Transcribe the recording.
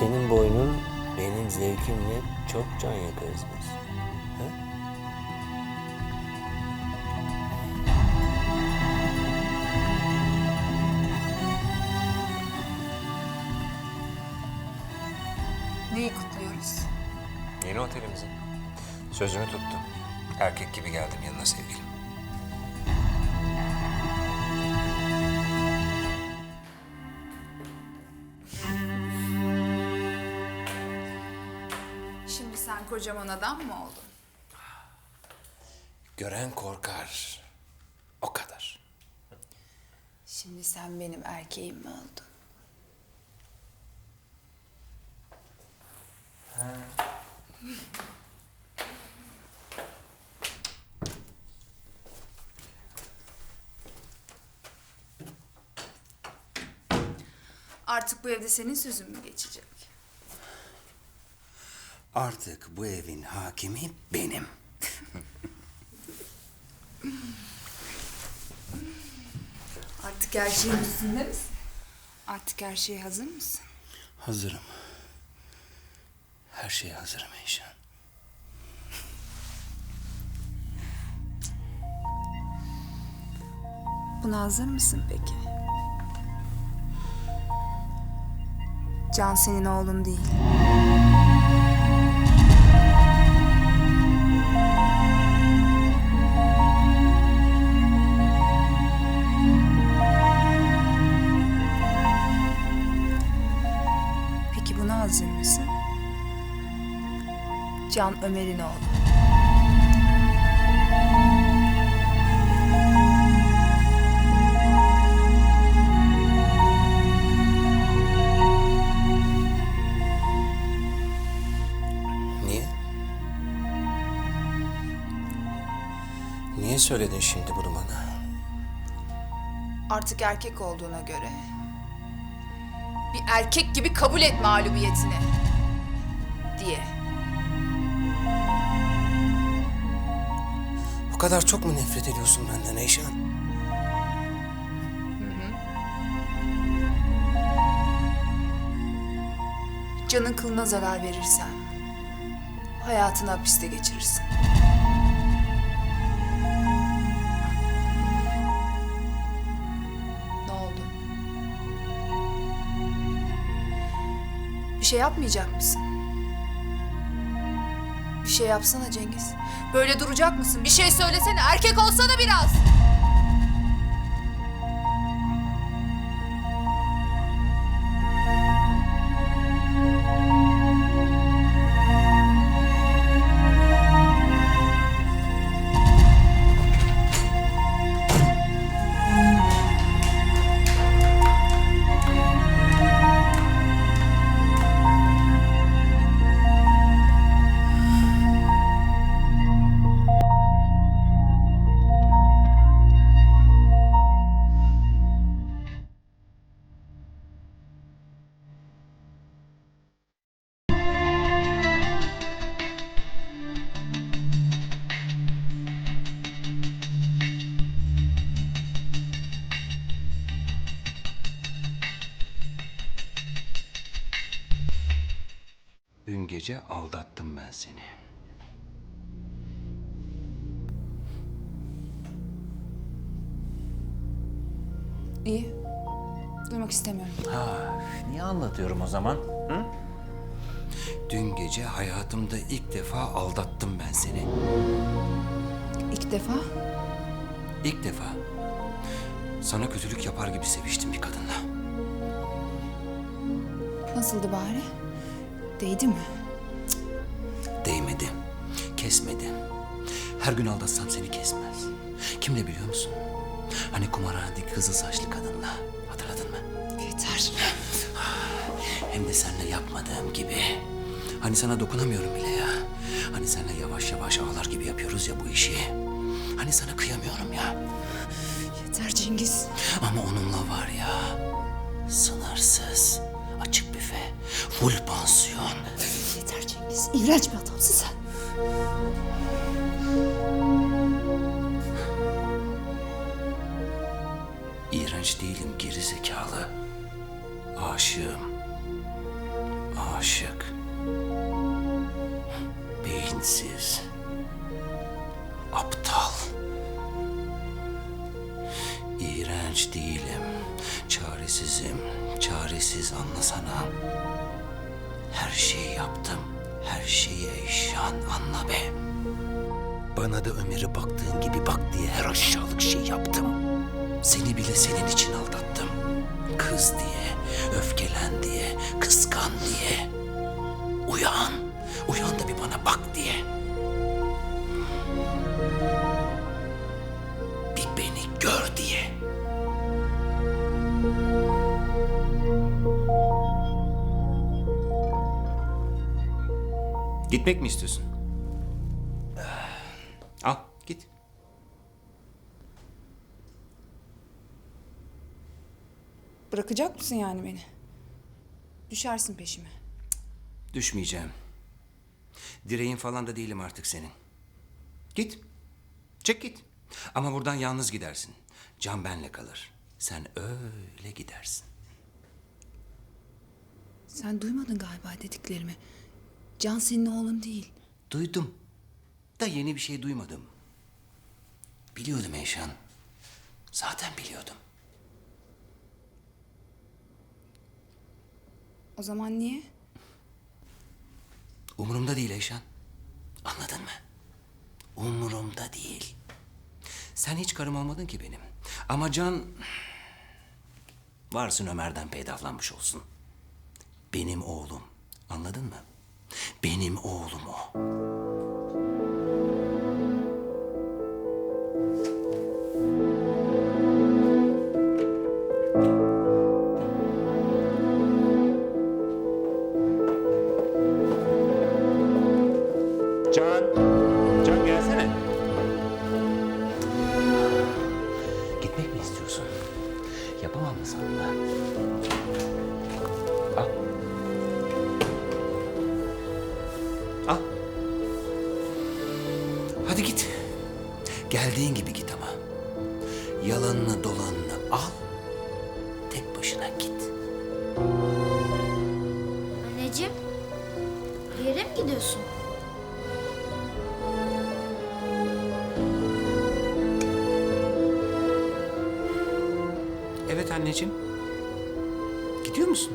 Senin boynun benim zevkimle çok can yakarız biz. Ha? Neyi kutluyoruz? Yeni otelimizin. Sözümü tuttum. Erkek gibi geldim yanına sevgilim. Kocaman adam mı oldun? Gören korkar. O kadar. Şimdi sen benim erkeğim mi oldun? Artık bu evde senin sözün mü geçecek? Artık bu evin hakimi benim. Artık her şeyin üstünde misin? Artık her şeye hazır mısın? Hazırım. Her şeye hazırım Eyşan. Buna hazır mısın peki? Can senin oğlun değil. Can Ömer'in oğlu. Niye? Niye söyledin şimdi bunu bana? Artık erkek olduğuna göre bir erkek gibi kabul et mağlubiyetini diye. O kadar çok mu nefret ediyorsun benden Eyşan? Canın kılına zarar verirsen hayatını hapiste geçirirsin. Ne oldu? Bir şey yapmayacak mısın? Şey yapsana Cengiz. Böyle duracak mısın? Bir şey söylesene. Erkek olsana biraz. Dün gece aldattım ben seni. İyi. Duymak istemiyorum. Ha, niye anlatıyorum o zaman? Hı? Dün gece hayatımda ilk defa aldattım ben seni. İlk defa İlk defa. Sana kötülük yapar gibi seviştim bir kadınla. nasıldı bari? Değdi mi? Değmedi. Kesmedi. Her gün aldatsam seni kesmez. Kimle biliyor musun? Hani kumarhanedeki kızıl saçlı kadınla. Hatırladın mı? Yeter. Hem de seninle yapmadığım gibi. Hani sana dokunamıyorum bile ya. Hani seninle yavaş yavaş ağlar gibi yapıyoruz ya bu işi. Hani sana kıyamıyorum ya. Yeter Cengiz. Ama onunla var ya. Sınırsız. Açık büfe. Full pansiyon. Cengiz. İğrenç bir adamsın sen. İğrenç değilim geri zekalı. Aşığım. Aşık. Beyinsiz. Aptal. İğrenç değilim. Çaresizim. Çaresiz anlasana. Her şeyi yaptım. Her şeyi Eyşan anla be. Bana da Ömer'e baktığın gibi bak diye her aşağılık şey yaptım. Seni bile senin için aldattım. Kız diye, öfkelen diye, kıskan diye. Uyan, uyan da bir bana bak diye. Gitmek mi istiyorsun? Al, git. Bırakacak mısın yani beni? Düşersin peşime. Düşmeyeceğim. Direğin falan da değilim artık senin. Git. Çek git. Ama buradan yalnız gidersin. Can benle kalır. Sen öyle gidersin. Sen duymadın galiba dediklerimi. Can senin oğlun değil. Duydum. Da yeni bir şey duymadım. Biliyordum Eyşan. Zaten biliyordum. O zaman niye? Umurumda değil Eyşan. Anladın mı? Umurumda değil. Sen hiç karım olmadın ki benim. Ama Can... Varsın Ömer'den peydahlanmış olsun. Benim oğlum. Benim oğlum o. Can, Can gelsene. Gitmek mi istiyorsun? Yapamam mı sana? Al. Hadi git. Geldiğin gibi git ama. Yalanını dolanını al. Tek başına git. Anneciğim, bir yere mi gidiyorsun? Evet anneciğim. Gidiyor musun?